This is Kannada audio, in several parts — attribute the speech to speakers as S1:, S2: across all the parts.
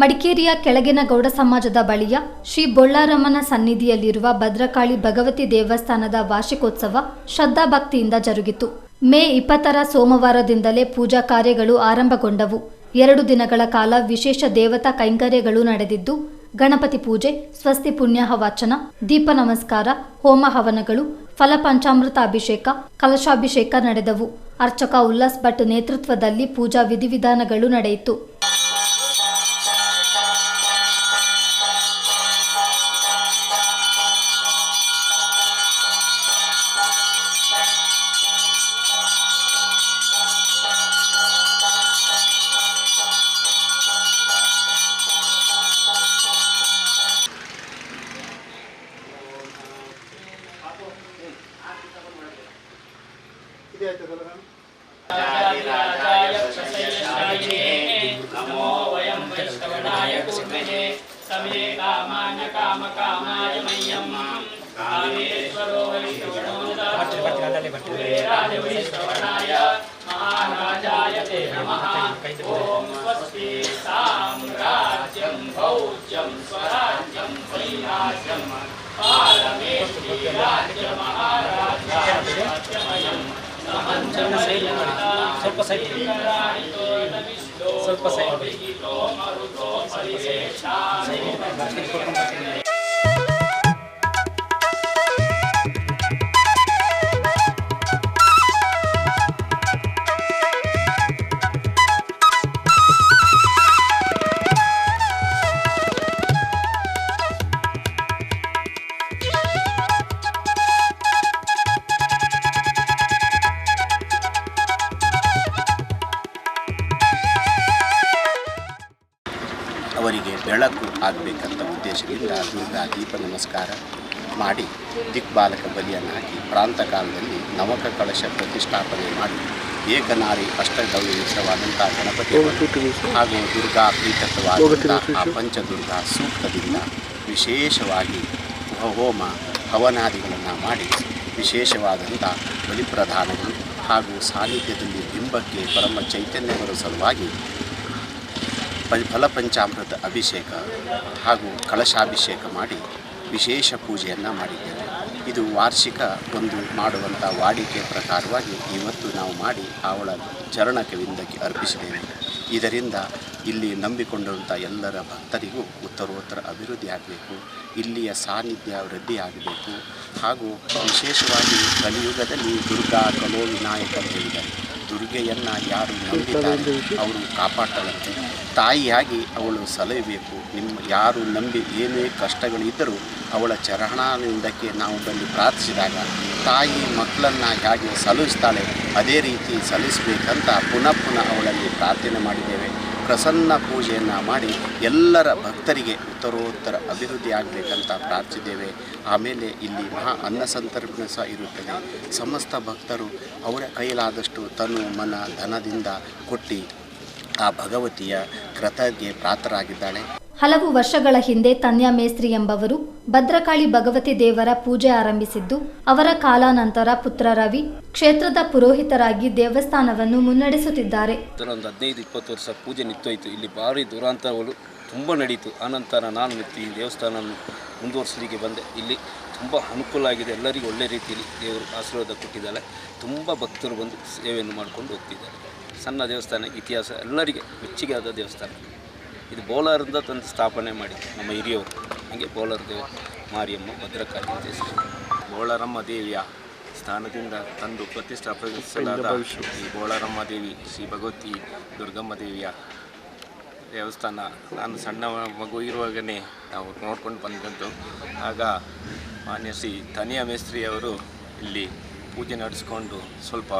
S1: ಮಡಿಕೇರಿಯ ಕೆಳಗಿನ ಗೌಡ ಸಮಾಜದ ಬಳಿಯ ಶ್ರೀ ಬೊಳ್ಳಾರಮ್ಮನ ಸನ್ನಿಧಿಯಲ್ಲಿರುವ ಭದ್ರಕಾಳಿ ಭಗವತಿ ದೇವಸ್ಥಾನದ ವಾರ್ಷಿಕೋತ್ಸವ ಶ್ರದ್ಧಾಭಕ್ತಿಯಿಂದ ಜರುಗಿತು. ಮೇ ಇಪ್ಪತ್ತರ ಸೋಮವಾರದಿಂದಲೇ ಪೂಜಾ ಕಾರ್ಯಗಳು ಆರಂಭಗೊಂಡವು. ಎರಡು ದಿನಗಳ ಕಾಲ ವಿಶೇಷ ದೇವತಾ ಕೈಂಕರ್ಯಗಳು ನಡೆದಿದ್ದು, ಗಣಪತಿ ಪೂಜೆ, ಸ್ವಸ್ತಿ ಪುಣ್ಯಾಹ ವಾಚನ ದೀಪ ನಮಸ್ಕಾರ, ಹೋಮ ಹವನಗಳು, ಫಲಪಂಚಾಮೃತ ಅಭಿಷೇಕ, ಕಲಶಾಭಿಷೇಕ ನಡೆದವು. ಅರ್ಚಕ ಉಲ್ಲಾಸ್ ಭಟ್ ನೇತೃತ್ವದಲ್ಲಿ ಪೂಜಾ ವಿಧಿವಿಧಾನಗಳು ನಡೆಯಿತು.
S2: नमो वयं वैष्णवनाय कुर्महे समे मह्यम् कामेश्वरो वैष्णवनाय महाराजाय ते नमः। ॐ स्वस्ति साम्राज्यं भौज्यं स्वराज्यं
S3: ಸ್ವಲ್ಪ ಸೈಡ್ ಸ್ವಲ್ಪ ಸೈಡ್
S4: ಅವರಿಗೆ ಬೆಳಕು ಆಗಬೇಕಂತ ಉದ್ದೇಶದಿಂದ ದುರ್ಗಾ ದೀಪ ನಮಸ್ಕಾರ ಮಾಡಿ ದಿಕ್ಪಾಲಕ ಬಲಿಯನ್ನು ಹಾಕಿ ಪ್ರಾಂತ ಕಾಲದಲ್ಲಿ ನವಕ ಕಳಶ ಪ್ರತಿಷ್ಠಾಪನೆ ಮಾಡಿ ಏಕನಾರಿ ಅಷ್ಟಗೌರಿ ಮಿಶ್ರವಾದಂಥ ಗಣಪತಿ ಹಾಗೂ ದುರ್ಗಾ ಪ್ರೀತಕವಾದಂಥ ಆ ಪಂಚದುರ್ಗಾ ಸೂಕ್ತದಿಂದ ವಿಶೇಷವಾಗಿ ಹೋಮ ಹವನಾದಿಗಳನ್ನು ಮಾಡಿ ವಿಶೇಷವಾದಂಥ ಬಲಿಪ್ರಧಾನಗಳು ಹಾಗೂ ಸಾನ್ನಿಧ್ಯದಲ್ಲಿ ಬಿಂಬಕ್ಕೆ ಪರಮ ಚೈತನ್ಯವರ ಸಲುವಾಗಿ ಪ- ಫಲಪಂಚಾಮೃತ ಅಭಿಷೇಕ ಹಾಗೂ ಕಳಶಾಭಿಷೇಕ ಮಾಡಿ ವಿಶೇಷ ಪೂಜೆಯನ್ನು ಮಾಡಿದ್ದೇವೆ. ಇದು ವಾರ್ಷಿಕ ಒಂದು ಮಾಡುವಂಥ ವಾಡಿಕೆ ಪ್ರಕಾರವಾಗಿ ಇವತ್ತು ನಾವು ಮಾಡಿ ಅವಳ ಚರಣಕವಿಂದಕ್ಕೆ ಅರ್ಪಿಸಿದ್ದೇವೆ. ಇದರಿಂದ ಇಲ್ಲಿ ನಂಬಿಕೊಂಡಿರುವಂಥ ಎಲ್ಲರ ಭಕ್ತರಿಗೂ ಉತ್ತರೋತ್ತರ ಅಭಿವೃದ್ಧಿ ಆಗಬೇಕು. ಇಲ್ಲಿಯ ಸಾನ್ನಿಧ್ಯ ವೃದ್ಧಿ ಆಗಬೇಕು. ಹಾಗೂ ವಿಶೇಷವಾಗಿ ಕಲಿಯುಗದಲ್ಲಿ ದುರ್ಗಾ ಕಲೋ ವಿನಾಯಕ ಹೇಳಿದ್ದಾರೆ. ದುರ್ಗೆಯನ್ನು ಯಾರು ನಂಬಿದ್ದಾರೆ, ಅವರು ಕಾಪಾಡ್ತಾಳಂತೆ ತಾಯಿಯಾಗಿ ಅವಳು ಸಲಹಬೇಕು ನಿಮ್ಮ ಯಾರು ನಂಬಿ ಏನೇ ಕಷ್ಟಗಳಿದ್ದರೂ ಅವಳ ಚರಣಾನಂದಕ್ಕೆ ನಾವು ಬಂದು ಪ್ರಾರ್ಥಿಸಿದಾಗ ತಾಯಿ ಮಕ್ಕಳನ್ನು ಹೇಗೆ ಸಲ್ಲಿಸ್ತಾಳೆ ಅದೇ ರೀತಿ ಸಲ್ಲಿಸಬೇಕಂತ ಪುನಃ ಪುನಃ ಅವಳಲ್ಲಿ ಪ್ರಾರ್ಥನೆ ಮಾಡಿದ್ದೇವೆ. ಪ್ರಸನ್ನ ಪೂಜೆಯನ್ನು ಮಾಡಿ ಎಲ್ಲರ ಭಕ್ತರಿಗೆ ಉತ್ತರೋತ್ತರ ಅಭಿವೃದ್ಧಿ ಆಗಬೇಕಂತ ಪ್ರಾರ್ಥಿಸಿದ್ದೇವೆ. ಆಮೇಲೆ ಇಲ್ಲಿ ಮಹಾ ಅನ್ನ ಸಂತರ್ಪಣೆ ಸಹ ಇರುತ್ತದೆ. ಸಮಸ್ತ ಭಕ್ತರು ಅವರ ಕೈಲಾದಷ್ಟು ತನು ಮನ ಧನದಿಂದ ಕೊಟ್ಟು ಆ ಭಗವತಿಯ ಕೃತಜ್ಞ ಪ್ರಾತರಾಗಿದ್ದಾಳೆ.
S1: ಹಲವು ವರ್ಷಗಳ ಹಿಂದೆ ತನ್ಯಾ ಮೇಸ್ತ್ರಿ ಎಂಬವರು ಭದ್ರಕಾಳಿ ಭಗವತಿ ದೇವರ ಪೂಜೆ ಆರಂಭಿಸಿದ್ದು ಅವರ ಕಾಲಾನಂತರ ಪುತ್ರ ರವಿ ಕ್ಷೇತ್ರದ ಪುರೋಹಿತರಾಗಿ ದೇವಸ್ಥಾನವನ್ನು ಮುನ್ನಡೆಸುತ್ತಿದ್ದಾರೆ.
S5: ಒಂದು ಹದಿನೈದು ಇಪ್ಪತ್ತು ವರ್ಷ ಪೂಜೆ ನಿಂತೋಯ್ತು. ಇಲ್ಲಿ ಭಾರಿ ದುರಾಂತಗಳು ತುಂಬ ನಡೀತು. ಆನಂತರ ನಾನು ಮತ್ತು ಈ ದೇವಸ್ಥಾನ ಮುಂದುವರಿಸಲಿಕ್ಕೆ ಬಂದೆ. ಇಲ್ಲಿ ತುಂಬ ಅನುಕೂಲ ಆಗಿದೆ. ಎಲ್ಲರಿಗೂ ಒಳ್ಳೆ ರೀತಿಯಲ್ಲಿ ದೇವರು ಆಶೀರ್ವಾದ ಕೊಟ್ಟಿದ್ದಾರೆ ತುಂಬ ಭಕ್ತರು ಬಂದು ಸೇವೆಯನ್ನು ಮಾಡ್ಕೊಂಡು ಹೋಗ್ತಿದ್ದಾರೆ. ಸಣ್ಣ ದೇವಸ್ಥಾನ, ಇತಿಹಾಸ ಎಲ್ಲರಿಗೆ ಮೆಚ್ಚುಗೆ ಆದ ದೇವಸ್ಥಾನ. ಇದು ಬೋಲಾರಿಂದ ತಂದು ಸ್ಥಾಪನೆ ಮಾಡಿ ನಮ್ಮ ಹಿರಿಯವರು. ಹಾಗೆ ಬೋಲಾರ ದೇವ ಮಾರಿಯಮ್ಮ, ಭದ್ರಕಾಳಿ
S6: ಬೋಳಾರಮ್ಮ ದೇವಿಯ ಸ್ಥಾನದಿಂದ ತಂದು ಪ್ರತಿಷ್ಠಾಪಿಸಲಾದ ಈ ಬೋಳಾರಮ್ಮ ದೇವಿ, ಶ್ರೀ ಭಗವತಿ ದುರ್ಗಮ್ಮ ದೇವಿಯ ದೇವಸ್ಥಾನ. ನಾನು ಸಣ್ಣ ಮಗು ಇರುವಾಗಲೇ ನಾವು ನೋಡ್ಕೊಂಡು ಬಂದದ್ದು. ಆಗ ಮಾನ್ಯ ಶ್ರೀ ತನಿಯ ಮೇಸ್ತ್ರಿ ಅವರು ಇಲ್ಲಿ ಪೂಜೆ ನಡೆಸ್ಕೊಂಡು ಸ್ವಲ್ಪ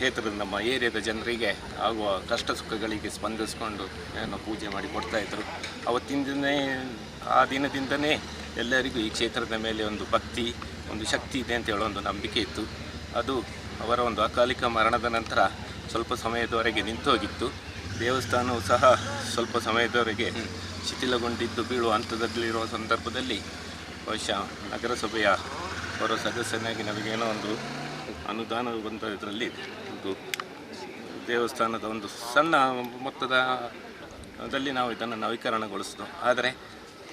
S6: ಕ್ಷೇತ್ರದ ನಮ್ಮ ಏರಿಯಾದ ಜನರಿಗೆ ಆಗುವ ಕಷ್ಟ ಸುಖಗಳಿಗೆ ಸ್ಪಂದಿಸ್ಕೊಂಡು ಏನೋ ಪೂಜೆ ಮಾಡಿ ಕೊಡ್ತಾಯಿದ್ರು ಅವತ್ತಿಂದನೇ, ಆ ದಿನದಿಂದನೇ ಎಲ್ಲರಿಗೂ ಈ ಕ್ಷೇತ್ರದ ಮೇಲೆ ಒಂದು ಭಕ್ತಿ, ಒಂದು ಶಕ್ತಿ ಇದೆ ಅಂತ ಹೇಳೋ ಒಂದು ನಂಬಿಕೆ ಇತ್ತು. ಅದು ಅವರ ಒಂದು ಅಕಾಲಿಕ ಮರಣದ ನಂತರ ಸ್ವಲ್ಪ ಸಮಯದವರೆಗೆ ನಿಂತೋಗಿತ್ತು. ದೇವಸ್ಥಾನವು ಸಹ ಸ್ವಲ್ಪ ಸಮಯದವರೆಗೆ ಶಿಥಿಲಗೊಂಡಿದ್ದು. ಬೀಳುವ ಹಂತದಲ್ಲಿರುವ ಸಂದರ್ಭದಲ್ಲಿ ಬಹುಶಃ ನಗರಸಭೆಯ ಅವರ ಸದಸ್ಯನಾಗಿ ನಮಗೇನೋ ಒಂದು ಅನುದಾನ ಬಂದ ಇದರಲ್ಲಿ ಒಂದು ದೇವಸ್ಥಾನದ ಒಂದು ಸಣ್ಣ ಮೊತ್ತದ ದಲ್ಲಿ ನಾವು ಇದನ್ನು ನವೀಕರಣಗೊಳಿಸಿದ್ದು ಆದರೆ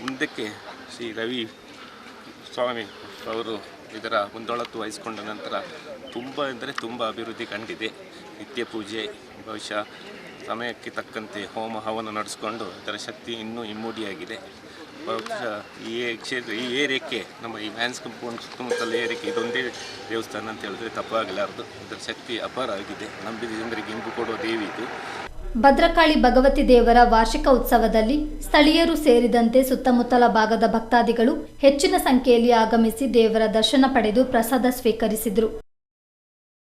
S6: ಮುಂದಕ್ಕೆ ಶ್ರೀ ರವಿ ಸ್ವಾಮಿ ಅವರು ಇದರ ಮುಂದೊಳತ್ತು ವಹಿಸಿಕೊಂಡ ನಂತರ ತುಂಬ ಅಂದರೆ ತುಂಬ ಅಭಿವೃದ್ಧಿ ಕಂಡಿದೆ. ನಿತ್ಯ ಪೂಜೆ, ಬಹುಶಃ ಸಮಯಕ್ಕೆ ತಕ್ಕಂತೆ ಹೋಮ ಹವನ ನಡೆಸಿಕೊಂಡು ಇದರ ಶಕ್ತಿ ಇನ್ನೂ ಇಮ್ಮೂಡಿಯಾಗಿದೆ ಈ ಕ್ಷೇತ್ರ, ಈ ಏರಿಯಾಕ್ಕೆ ನಮ್ಮ ಈ ಮ್ಯಾನ್ಸ್ ಕಂಪೌಂಡ್ ಸುತ್ತಮುತ್ತಲ ಏರಿಯಾಕ್ಕೆ ಇದೊಂದೇ ದೇವಸ್ಥಾನ ಅಂತ ಹೇಳಿದ್ರೆ ತಪ್ಪಾಗಲಾರದು. ಇದರ ಶಕ್ತಿ ಅಪಾರ ಆಗಿದೆ. ನಂಬಿದ ಜನರಿಗೆ ಇಂಪು ಕೊಡುವ ದೇವಿ ಇದು.
S1: ಭದ್ರಕಾಳಿ ಭಗವತಿ ದೇವರ ವಾರ್ಷಿಕ ಉತ್ಸವದಲ್ಲಿ ಸ್ಥಳೀಯರು ಸೇರಿದಂತೆ ಸುತ್ತಮುತ್ತಲ ಭಾಗದ ಭಕ್ತಾದಿಗಳು ಹೆಚ್ಚಿನ ಸಂಖ್ಯೆಯಲ್ಲಿ ಆಗಮಿಸಿ ದೇವರ ದರ್ಶನ ಪಡೆದು ಪ್ರಸಾದ ಸ್ವೀಕರಿಸಿದರು.